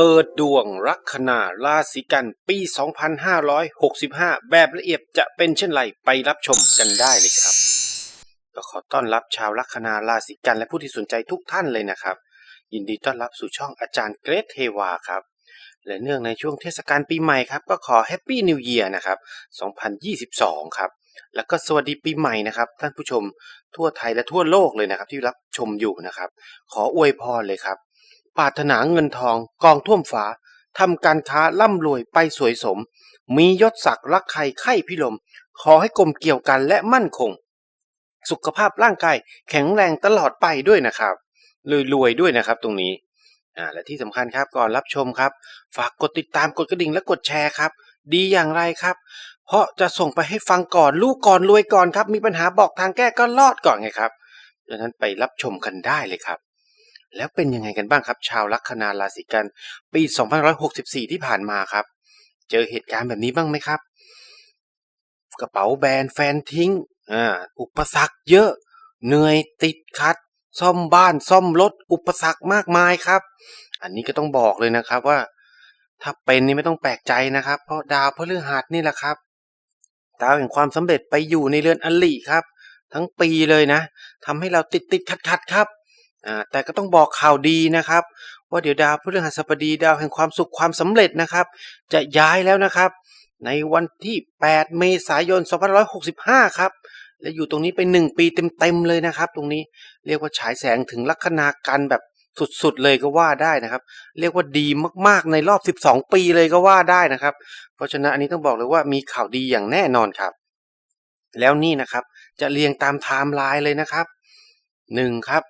เปิดดวงลัคนาราศีกันปี 2565 แบบละเอียดจะเป็นเช่นไรไปรับชมกันได้เลยครับก็ขอต้อนรับชาวลัคนาราศีกันและผู้ที่สนใจทุกท่านเลยนะครับ ยินดีต้อนรับสู่ช่องอาจารย์เกรทเทวาครับ และเนื่องในช่วงเทศกาลปีใหม่ครับ ก็ขอแฮปปี้นิว e ย r นะครับ 2022 ครับ แล้วก็สวัสดีปีใหม่นะครับท่านผู้ชมทั่วไทยและทั่วโลกเลยนะครับ ที่รับชมอยู่นะครับ ขออวยพรเลยครับ ปรารถนาเงินทองกองท่วมฟ้าทำการค้าร่ำรวยไปสวยสม มียศศักดิ์รักใครไข่พิลม ขอให้กลมเกี่ยวกันและมั่นคง สุขภาพร่างกายแข็งแรงตลอดไปด้วยนะครับรวยๆด้วยนะครับตรงนี้อ่าและที่สำคัญครับก่อนรับชมครับ ฝากกดติดตามกดกระดิ่งและกดแชร์ครับ ดีอย่างไรครับ เพราะจะส่งไปให้ฟังก่อนรู้ก่อนรวยก่อนครับ มีปัญหาบอกทางแก้ก็รอดก่อนไงครับดังนั้นไปรับชมกันได้เลยครับ แล้วเป็นยังไงกันบ้างครับ ชาวลัคนาราศีกัน ปี2564 ที่ผ่านมาครับ เจอเหตุการณ์แบบนี้บ้างไหมครับ กระเป๋าแบรนด์แฟนทิ้งอ่าอุปสรรคเยอะ เหนื่อยติดขัด ซ่อมบ้านซ่อมรถอุปสรรคมากมายครับ อันนี้ก็ต้องบอกเลยนะครับว่า ถ้าเป็นนี่ไม่ต้องแปลกใจนะครับ เพราะดาวพฤหัสนี่แหละครับดาวแห่งความสำเร็จไปอยู่ในเรือนอลิครับ ทั้งปีเลยนะทำให้เราติดติดขัดขัดครับ แต่ก็ต้องบอกข่าวดีนะครับ ว่าเดี๋ยวดาวพฤหัสบดีดาวแห่งความสุขความสำเร็จนะครับ จะย้ายแล้วนะครับ ในวันที่ 8 เมษายน 2565 ครับ และอยู่ตรงนี้ไป 1 ปีเต็มๆเลยนะครับ ตรงนี้เรียกว่าฉายแสงถึงลัคนากันแบบสุดๆเลยก็ว่าได้นะครับ เรียกว่าดีมากๆในรอบ 12 ปีเลยก็ว่าได้นะครับ เพราะฉะนั้นอันนี้ต้องบอกเลยว่ามีข่าวดีอย่างแน่นอนครับ แล้วนี่นะครับจะเรียงตามไทม์ไลน์เลยนะครับ 1. ครับ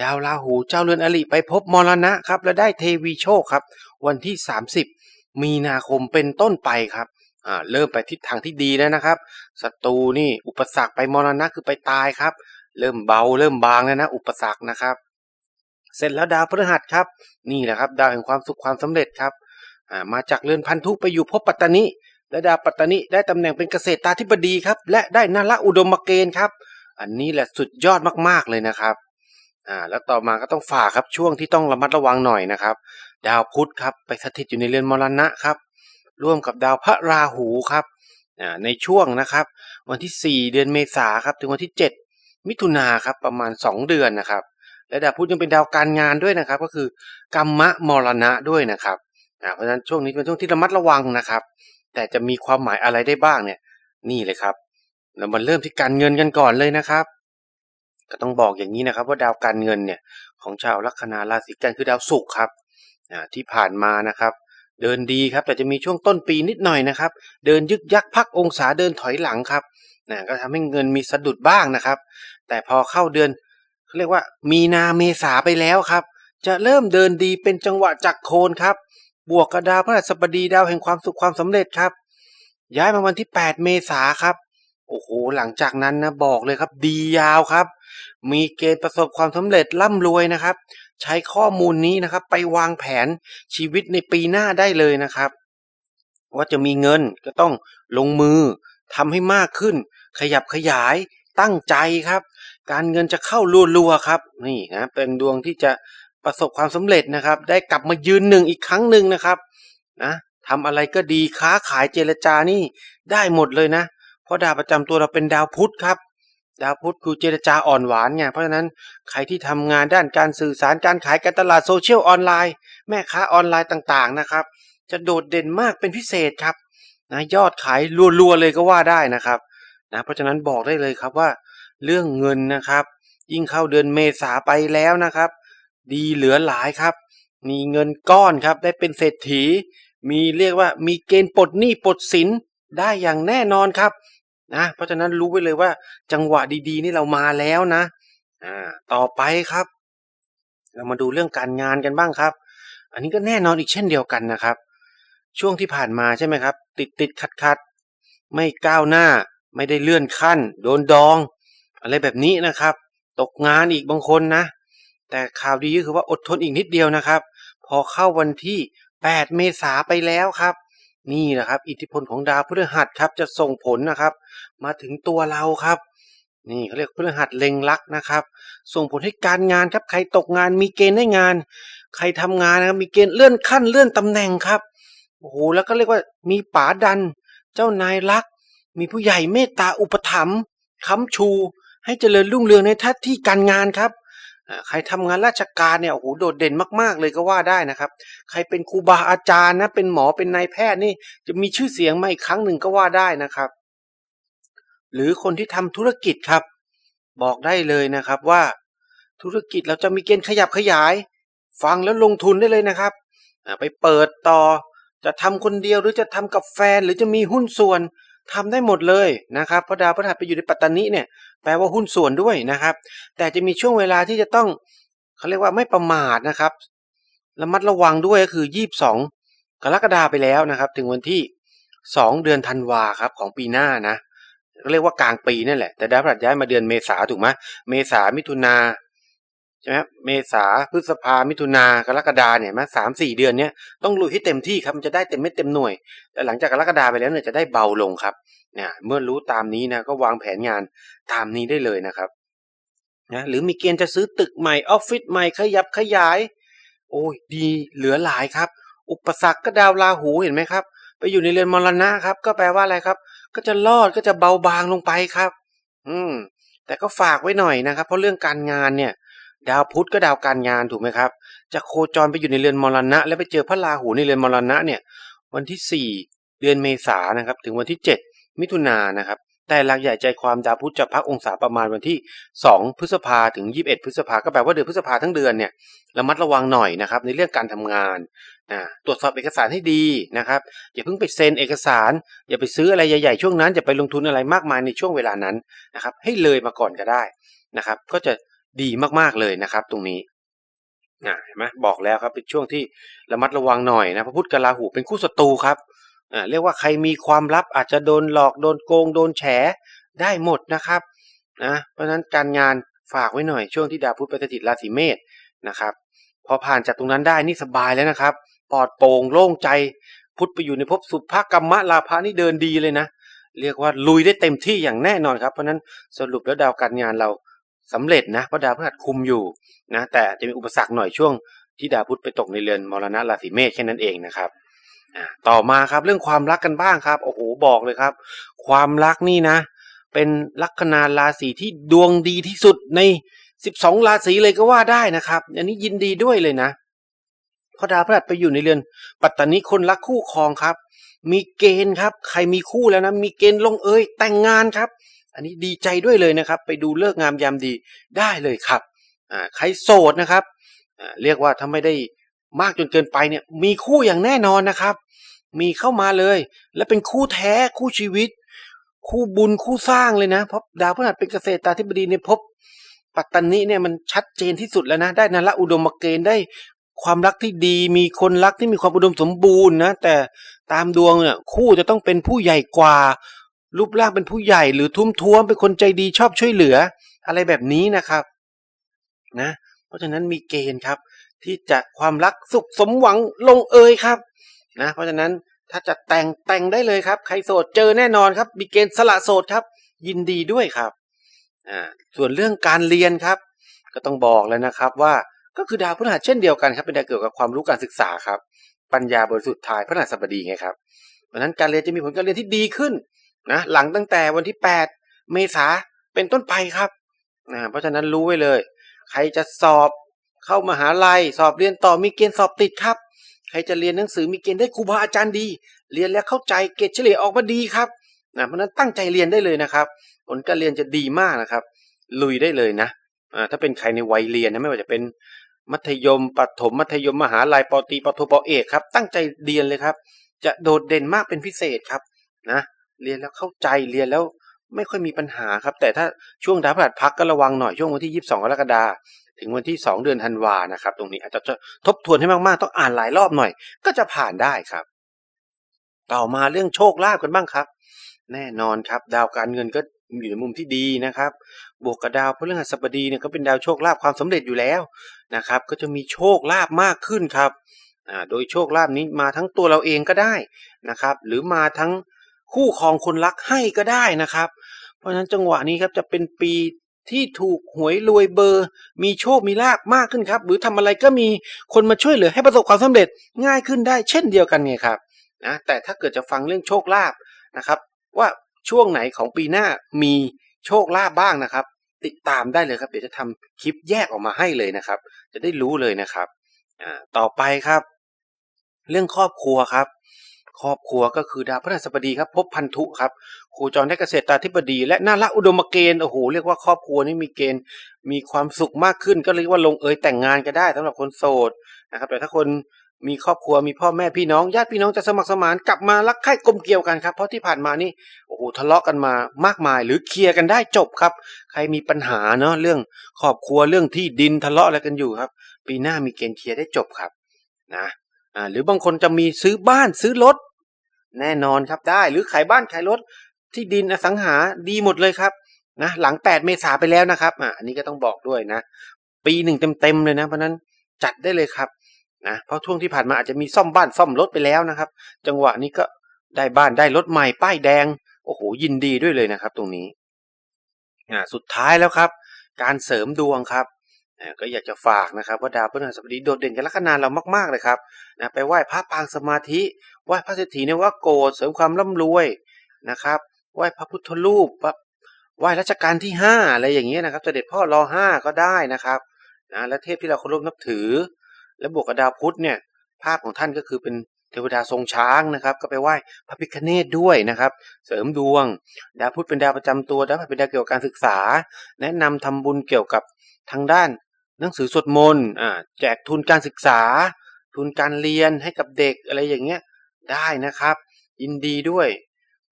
ดาวราหูเจ้าเรือนอริไปพบมรณะครับ และได้เทวีโชคครับ วันที่ 30 มีนาคมเป็นต้นไปครับอ่าเริ่มไปทิศทางที่ดีแล้วนะครับศัตรูนี่อุปสรรคไปมรณะคือไปตายครับ เริ่มเบาเริ่มบางแล้วนะ อุปสรรคนะครับ เสร็จแล้วดาวพฤหัสครับ นี่แหละครับ ดาวแห่งความสุขความสำเร็จครับอ่ามาจากเรือนพันธุไปอยู่ภพปัตตานิและดาวปัตตานิได้ตำแหน่งเป็นเกษตรตาธิบดีครับ และได้นาละอุดมเกณฑ์ครับ อันนี้แหละสุดยอดมากๆเลยนะครับ อ่าแล้วต่อมาก็ต้องฝากครับช่วงที่ต้องระมัดระวังหน่อยนะครับ ดาวพุธครับไปสถิตอยู่ในเรือนมรณะครับ ร่วมกับดาวพระราหูครับอ่าในช่วงนะครับ วันที่ 4 เดือนเมษาครับถึงวันที่ 7 มิถุนาครับประมาณ 2 เดือนนะครับ และดาวพุธยังเป็นดาวการงานด้วยนะครับ ก็คือกรรมะมรณะด้วยนะครับอ่าเพราะฉะนั้นช่วงนี้เป็นช่วงที่ระมัดระวังนะครับ แต่จะมีความหมายอะไรได้บ้างเนี่ยนี่เลยครับเรามาเริ่มที่การเงินกันก่อนเลยนะครับ ก็ต้องบอกอย่างนี้นะครับว่าดาวการเงินเนี่ยของชาวลัคนาราศีกันคือดาวศุกร์ครับที่ผ่านมานะครับเดินดีครับแต่จะมีช่วงต้นปีนิดหน่อยนะครับ เดินยึกยักพักองศาเดินถอยหลังครับนะก็ทำให้เงินมีสะดุดบ้างนะครับ แต่พอเข้าเดือนเขาเรียกว่ามีนาเมษาไปแล้วครับ จะเริ่มเดินดีเป็นจังหวะจักโคนครับ บวกกับดาวพฤหัสบดีดาวแห่งความสุขความสำเร็จครับ ย้ายมาวันที่ 8 เมษาครับโอ้โหหลังจากนั้นนะบอกเลยครับ ดียาวครับ มีเกณฑ์ประสบความสำเร็จร่ำรวยนะครับ ใช้ข้อมูลนี้นะครับ ไปวางแผนชีวิตในปีหน้าได้เลยนะครับ ว่าจะมีเงินก็ต้องลงมือทำให้มากขึ้น ขยับขยายตั้งใจครับ การเงินจะเข้ารัวๆครับ นี่นะเป็นดวงที่จะประสบความสำเร็จนะครับ ได้กลับมายืนหนึ่งอีกครั้งหนึ่งนะครับนะทำอะไรก็ดีค้าขายเจรจานี่ได้หมดเลยนะ เพราะดาวประจำตัวเราเป็นดาวพุธครับ ดาวพุธคือเจรจาอ่อนหวานไงเพราะฉะนั้นใครที่ทำงานด้านการสื่อสารการขายการตลาดโซเชียลออนไลน์ แม่ค้าออนไลน์ต่างๆนะครับ จะโดดเด่นมากเป็นพิเศษครับนะยอดขายรัวๆเลยก็ว่าได้นะครับนะเพราะฉะนั้นบอกได้เลยครับว่า เรื่องเงินนะครับ ยิ่งเข้าเดือนเมษาไปแล้วนะครับ ดีเหลือหลายครับ มีเงินก้อนครับได้เป็นเศรษฐี มีเรียกว่ามีเกณฑ์ปลดหนี้ปลดสินได้อย่างแน่นอนครับ นะเพราะฉะนั้นรู้ไว้เลยว่า จังหวะดีๆ นี่เรามาแล้วนะอ่าต่อไปครับ เรามาดูเรื่องการงานกันบ้างครับ อันนี้ก็แน่นอนอีกเช่นเดียวกันนะครับ ช่วงที่ผ่านมาใช่ไหมครับ ติดติดขัดขัดไม่ก้าวหน้า ไม่ได้เลื่อนขั้น โดนดอง อะไรแบบนี้นะครับ ตกงานอีกบางคนนะ แต่ข่าวดีก็คือว่าอดทนอีกนิดเดียวนะครับ พอเข้าวันที่ 8 เมษาไปแล้วครับ นี่แหละครับ อิทธิพลของดาวพฤหัสครับจะส่งผลนะครับ มาถึงตัวเราครับ นี่เขาเรียกพฤหัสเล็งลักนะครับ ส่งผลให้การงานครับ ใครตกงานมีเกณฑ์ได้งาน ใครทำงานนะครับมีเกณฑ์เลื่อนขั้นเลื่อนตำแหน่งครับโอ้โหแล้วก็เรียกว่ามีป๋าดัน เจ้านายรัก มีผู้ใหญ่เมตตาอุปถัมภ์ค้ำชู ให้เจริญรุ่งเรืองในทัศที่การงานครับ ใครทำงานราชการเนี่ยโอ้โหโดดเด่นมากๆเลยก็ว่าได้นะครับ ใครเป็นครูบาอาจารย์นะเป็นหมอเป็นนายแพทย์นี่จะมีชื่อเสียงมาอีกครั้งหนึ่งก็ว่าได้นะครับ หรือคนที่ทำธุรกิจครับ บอกได้เลยนะครับว่า ธุรกิจเราจะมีเกณฑ์ขยับขยาย ฟังแล้วลงทุนได้เลยนะครับ ไปเปิดต่อจะทำคนเดียวหรือจะทำกับแฟนหรือจะมีหุ้นส่วน ทำได้หมดเลยนะครับเพราะดาวพฤหัสไปอยู่ในปัตตานีเนี่ยแปลว่าหุ้นส่วนด้วยนะครับ แต่จะมีช่วงเวลาที่จะต้องเขาเรียกว่าไม่ประมาทนะครับระมัดระวังด้วยก็คือ 22 กรกฎาไปแล้วนะครับ ถึงวันที่ 2 เดือนธันวาครับของปีหน้านะเรียกว่ากลางปีนั่นแหละแต่ดาวพฤหัสย้ายมาเดือนเมษาถูกไหมเมษามิถุนา ใช่ไหมเมษาพฤษภามิถุนากรกฎาเนี่ยมาสามสี่เดือนเนี้ยต้องลุยให้เต็มที่ครับมันจะได้เต็มเม็ดเต็มหน่วย แต่หลังจากกรกฎาไปแล้วเนี่ยจะได้เบาลงครับเนี่ยเมื่อรู้ตามนี้นะก็วางแผนงานตามนี้ได้เลยนะครับนะหรือมีเกณฑ์จะซื้อตึกใหม่ออฟฟิศใหม่ขยับขยาย โอ้ยดีเหลือหลายครับ อุปสรรคก็ดาวราหูเห็นไหมครับ ไปอยู่ในเรือนมรณะครับ ก็แปลว่าอะไรครับ ก็จะรอดก็จะเบาบางลงไปครับ อืมแต่ก็ฝากไว้หน่อยนะครับ เพราะเรื่องการงานเนี่ย ดาวพุธก็ดาวการงานถูกไหมครับจะโคจรไปอยู่ในเรือนมรณะ แล้วไปเจอพระราหูในเรือนมรณะเนี่ยวันที่ 4 เดือนเมษายนนะครับถึงวันที่ 7 มิถุนายนนะครับแต่หลักใหญ่ใจความดาวพุธจะพักองศาประมาณวันที่ 2 พฤษภาถึง 21 พฤษภาก็แปลว่าเดือนพฤษภาทั้งเดือนเนี่ยระมัดระวังหน่อยนะครับในเรื่องการทำงานอ่าตรวจสอบเอกสารให้ดีนะครับอย่าเพิ่งไปเซ็นเอกสาร อย่าไปซื้ออะไรใหญ่ๆช่วงนั้นอย่าไปลงทุนอะไรมากมายในช่วงเวลานั้นนะครับให้เลยมาก่อนก็ได้นะครับก็จะ ดีมากๆเลยนะครับตรงนี้นะเห็นไหมบอกแล้วครับเป็นช่วงที่ระมัดระวังหน่อยนะพระพุทธกับราหูเป็นคู่ศัตรูครับอ่าเรียกว่าใครมีความลับอาจจะโดนหลอกโดนโกงโดนแฉได้หมดนะครับนะเพราะฉะนั้นการงานฝากไว้หน่อยช่วงที่ดาวพุธไปสถิตราศีเมษนะครับพอผ่านจากตรงนั้นได้นี่สบายแล้วนะครับปลอดโปร่งโล่งใจพุทธไปอยู่ในภพสุภกรรมะลาภานี่เดินดีเลยนะ เรียกว่าลุยได้เต็มที่อย่างแน่นอนครับ เพราะฉะนั้นสรุปแล้วดาวการงานเรา สำเร็จนะเพราะดาวพฤหัสคุมอยู่นะแต่จะมีอุปสรรคหน่อยช่วงที่ดาวพุธไปตกในเรือนมรณะราศีเมษแค่นั้นเองนะครับต่อมาครับเรื่องความรักกันบ้างครับโอ้โหบอกเลยครับ ความรักนี่นะ เป็นลัคนาราศีที่ดวงดีที่สุดใน 12 ราศีเลยก็ว่าได้นะครับ อันนี้ยินดีด้วยเลยนะเพราะดาวพฤหัสไปอยู่ในเรือน ปัตตานีคนรักคู่ครองครับ มีเกณฑ์ครับ ใครมีคู่แล้วนะมีเกณฑ์ลงเอยแต่งงานครับ อันนี้ดีใจด้วยเลยนะครับ ไปดูเลิกงามยามดีได้เลยครับอ่าใครโสดนะครับเรียกว่าถ้าไม่ได้มากจนเกินไปเนี่ยมีคู่อย่างแน่นอนนะครับ มีเข้ามาเลย และเป็นคู่แท้คู่ชีวิต คู่บุญคู่สร้างเลยนะเพราะดาวพฤหัสเป็นเกษตราธิบดีในภพปัตตานีเนี่ยมันชัดเจนที่สุดแล้วนะ ได้นาละอุดมเกณฑ์ได้ความรักที่ดี มีคนรักที่มีความอุดมสมบูรณ์นะแต่ตามดวงเนี่ยคู่จะต้องเป็นผู้ใหญ่กว่า รูปร่างเป็นผู้ใหญ่หรือทุ่มท้วมเป็นคนใจดีชอบช่วยเหลือ อะไรแบบนี้นะครับนะเพราะฉะนั้นมีเกณฑ์ครับ ที่จะความรักสุขสมหวังลงเอยครับนะเพราะฉะนั้นถ้าจะแต่งแต่งได้เลยครับ ใครโสดเจอแน่นอนครับ มีเกณฑ์สละโสดครับ ยินดีด้วยครับอ่าส่วนเรื่องการเรียนครับ ก็ต้องบอกแล้วนะครับว่าก็คือดาวพฤหัสเช่นเดียวกันครับ เป็นดาวเกี่ยวกับความรู้การศึกษาครับ ปัญญาบริสุทธิ์ทายพฤหัสบดีไงครับเพราะฉะนั้นการเรียนจะมีผลการเรียนที่ดีขึ้น นะหลังตั้งแต่วันที่ 8 เมษาเป็นต้นไปครับนะเพราะฉะนั้นรู้ไว้เลย ใครจะสอบเข้ามหาลัยสอบเรียนต่อมีเกณฑ์สอบติดครับ ใครจะเรียนหนังสือมีเกณฑ์ได้ครูบาอาจารย์ดี เรียนแล้วเข้าใจเกรดเฉลี่ยออกมาดีครับนะเพราะนั้นตั้งใจเรียนได้เลยนะครับ ผลการเรียนจะดีมากนะครับ ลุยได้เลยนะถ้าเป็นใครในวัยเรียนนะไม่ว่าจะเป็นมัธยมปฐมมัธยมมหาลัยปตีปโทปเอกครับ ตั้งใจเรียนเลยครับ จะโดดเด่นมากเป็นพิเศษครับนะ เรียนแล้วเข้าใจเรียนแล้วไม่ค่อยมีปัญหาครับ แต่ถ้าช่วงดาวพฤหัสพักก็ระวังหน่อยช่วงวันที่ 22กรกฎาคมถึงวันที่ 2 เดือนธันวานะครับ ตรงนี้อาจจะทบทวนให้มากๆ ต้องอ่านหลายรอบหน่อย ก็จะผ่านได้ครับ ต่อมาเรื่องโชคลาภกันบ้างครับ แน่นอนครับ ดาวการเงินก็อยู่ในมุมที่ดีนะครับ บวกกับดาวพฤหัสบดีเนี่ยก็เป็นดาวโชคลาภความสำเร็จอยู่แล้วนะครับ ก็จะมีโชคลาภมากขึ้นครับโดยโชคลาภนี้มาทั้งตัวเราเองก็ได้นะครับ หรือมาทั้ง คู่ครองคนรักให้ก็ได้นะครับ เพราะฉะนั้นจังหวะนี้ครับจะเป็นปีที่ถูกหวยรวยเบอร์ มีโชคมีลาภมากขึ้นครับ หรือทำอะไรก็มีคนมาช่วยเหลือให้ประสบความสำเร็จง่ายขึ้นได้เช่นเดียวกันไงครับนะแต่ถ้าเกิดจะฟังเรื่องโชคลาภนะครับ ว่าช่วงไหนของปีหน้ามีโชคลาภบ้างนะครับ ติดตามได้เลยครับ เดี๋ยวจะทำคลิปแยกออกมาให้เลยนะครับ จะได้รู้เลยนะครับต่อไปครับ เรื่องครอบครัวครับ ครอบครัวก็คือดาวพฤหัสบดีครับพบพันธุครับโคจรได้เกษตรตาธิบดี และน่าละอุดมเกณฑ์โอ้โหเรียกว่าครอบครัวนี้มีเกณฑ์ มีความสุขมากขึ้น ก็เรียกว่าลงเอยแต่งงานก็ได้สำหรับคนโสดนะครับ แต่ถ้าคนมีครอบครัวมีพ่อแม่พี่น้องญาติพี่น้องจะสมัครสมานกลับมารักใคร่กลมเกลียวกันครับเพราะที่ผ่านมานี่โอ้โหทะเลาะกันมามากมาย หรือเคลียร์กันได้จบครับ ใครมีปัญหาเนาะเรื่องครอบครัวเรื่องที่ดินทะเลาะอะไรกันอยู่ครับ ปีหน้ามีเกณฑ์เคลียร์ได้จบครับ นะ อ่าหรือบางคนจะมีซื้อบ้านซื้อรถแน่นอนครับได้ หรือขายบ้านขายรถที่ดินอสังหาดีหมดเลยครับนะหลัง 8 เมษาไปแล้วนะครับอะอันนี้ก็ต้องบอกด้วยนะ ปีหนึ่งเต็มๆเลยนะ เพราะนั้นจัดได้เลยครับนะเพราะช่วงที่ผ่านมาอาจจะมีซ่อมบ้านซ่อมรถไปแล้วนะครับ จังหวะนี้ก็ได้บ้านได้รถใหม่ป้ายแดงโอ้โหยินดีด้วยเลยนะครับ ตรงนี้อ่าสุดท้ายแล้วครับ การเสริมดวงครับ ก็อยากจะฝากนะครับว่าดาวพฤหัสบดีโดดเด่นกับลัคนาเรามากๆเลยครับนะไปไหว้พระปางสมาธิไหว้พระเศรษฐีเนี่ยว่าโกรธเสริมความร่ำรวยนะครับไหว้พระพุทธรูปไหว้รัชกาลที่ห้าอะไรอย่างเงี้ยนะครับเสด็จพ่อรอห้าก็ได้นะครับนะและเทพที่เราเคารพนับถือ และบวกกับดาวพุธเนี่ยภาพของท่านก็คือเป็นเทวดาทรงช้างนะครับ ก็ไปไหว้พระพิฆเนศด้วยนะครับ เสริมดวง ดาวพุธเป็นดาวประจำตัวดาวพฤหัสเป็นดาวเกี่ยวกับการศึกษา แนะนำทำบุญเกี่ยวกับทางด้าน หนังสือสวดมนต์อ่าแจกทุนการศึกษา ทุนการเรียนให้กับเด็กอะไรอย่างเงี้ยได้นะครับ ยินดีด้วย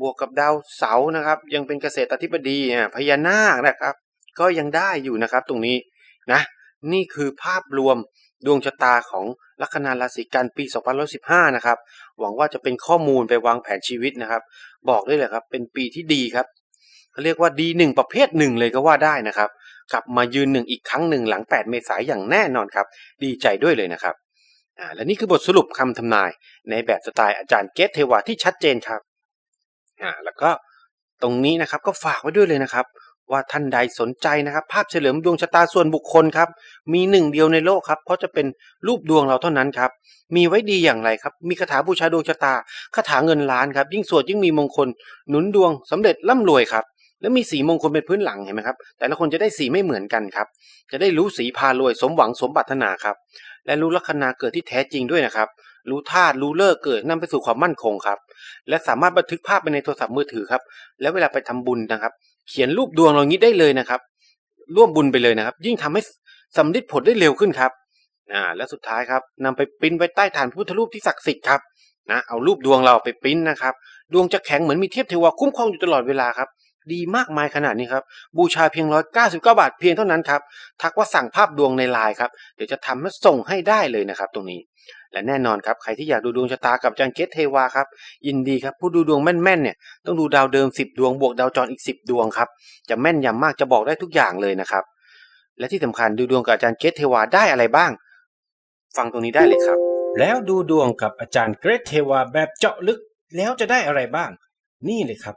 บวกกับดาวเสาร์นะครับ ยังเป็นเกษตรธิบดีอ่าพญานาคนะครับ ก็ยังได้อยู่นะครับตรงนี้นะนี่คือภาพรวมดวงชะตาของลัคนาราศีกันปี 2015 นะครับ หวังว่าจะเป็นข้อมูลไปวางแผนชีวิตนะครับ บอกได้เลยครับ เป็นปีที่ดีครับเขาเรียกว่าดีหนึ่งประเภทหนึ่งเลยก็ว่าได้นะครับ กลับมายืนหนึ่งอีกครั้งหนึ่งหลัง 8 เมษายนอย่างแน่นอนครับ ดีใจด้วยเลยนะครับอ่าและนี่คือบทสรุปคำทำนาย ในแบบสไตล์อาจารย์เกตเทวาที่ชัดเจนครับอ่าแล้วก็ตรงนี้นะครับก็ฝากไว้ด้วยเลยนะครับ ว่าท่านใดสนใจนะครับ ภาพเฉลิมดวงชะตาส่วนบุคคลครับ มีหนึ่งเดียวในโลกครับ เพราะจะเป็นรูปดวงเราเท่านั้นครับ มีไว้ดีอย่างไรครับ มีคาถาบูชาดวงชะตาคาถาเงินล้านครับ ยิ่งสวดยิ่งมีมงคลหนุนดวงสำเร็จร่ำรวยครับ แล้วมีสีมงคลเป็นพื้นหลังเห็นไหมครับ แต่ละคนจะได้สีไม่เหมือนกันครับ จะได้รู้สีพารวยสมหวังสมปรารถนาครับ และรู้ลัคนาเกิดที่แท้จริงด้วยนะครับ รู้ธาตุรู้เลิกเกิดนำไปสู่ความมั่นคงครับ และสามารถบันทึกภาพไปในโทรศัพท์มือถือครับ แล้วเวลาไปทำบุญนะครับ เขียนรูปดวงเรางี้ได้เลยนะครับ ร่วมบุญไปเลยนะครับ ยิ่งทำให้สำลิดผลได้เร็วขึ้นครับอ่าและสุดท้ายครับนำไปปิ้นไว้ใต้ฐานพุทธรูปที่ศักดิ์สิทธิ์ครับนะเอารูปดวงเราไปปิ้นนะครับ ดวงจะแข็งเหมือนมีเทพเทวาคุ้มครองอยู่ตลอดเวลาครับ ดีมากมายขนาดนี้ครับ บูชาเพียงร้อยเก้าสิบเก้าบาทเพียงเท่านั้นครับ ทักว่าสั่งภาพดวงในไลน์ครับ เดี๋ยวจะทำให้ส่งให้ได้เลยนะครับ ตรงนี้ และแน่นอนครับ ใครที่อยากดูดวงชะตากับอาจารย์เกตเทวาครับ ยินดีครับผู้ดูดวงแม่นๆเนี่ยต้องดูดาวเดิม10ดวงบวกดาวจรอีก10ดวงครับ จะแม่นยำมากจะบอกได้ทุกอย่างเลยนะครับ และที่สำคัญดูดวงกับอาจารย์เกตเทวาได้อะไรบ้าง ฟังตรงนี้ได้เลยครับ แล้วดูดวงกับอาจารย์เกรทเทวาแบบเจาะลึกแล้วจะได้อะไรบ้าง นี่เลยครับ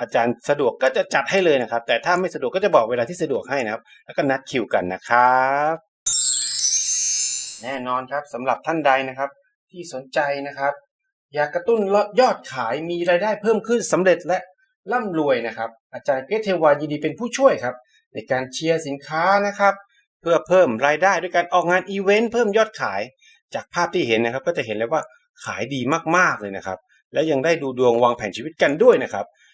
อาจารย์สะดวกก็จะจัดให้เลยนะครับ แต่ถ้าไม่สะดวกก็จะบอกเวลาที่สะดวกให้นะครับ แล้วก็นัดคิวกันนะครับ แน่นอนครับสำหรับท่านใดนะครับ ที่สนใจนะครับ อยากกระตุ้นยอดขายมีรายได้เพิ่มขึ้นสำเร็จและร่ำรวยนะครับ อาจารย์เกรทเทวายินดีเป็นผู้ช่วยครับ ในการเชียร์สินค้านะครับ เพื่อเพิ่มรายได้ด้วยการออกงานอีเวนต์เพิ่มยอดขาย จากภาพที่เห็นนะครับ ก็จะเห็นเลยว่าขายดีมากๆเลยนะครับ และยังได้ดูดวงวางแผนชีวิตกันด้วยนะครับ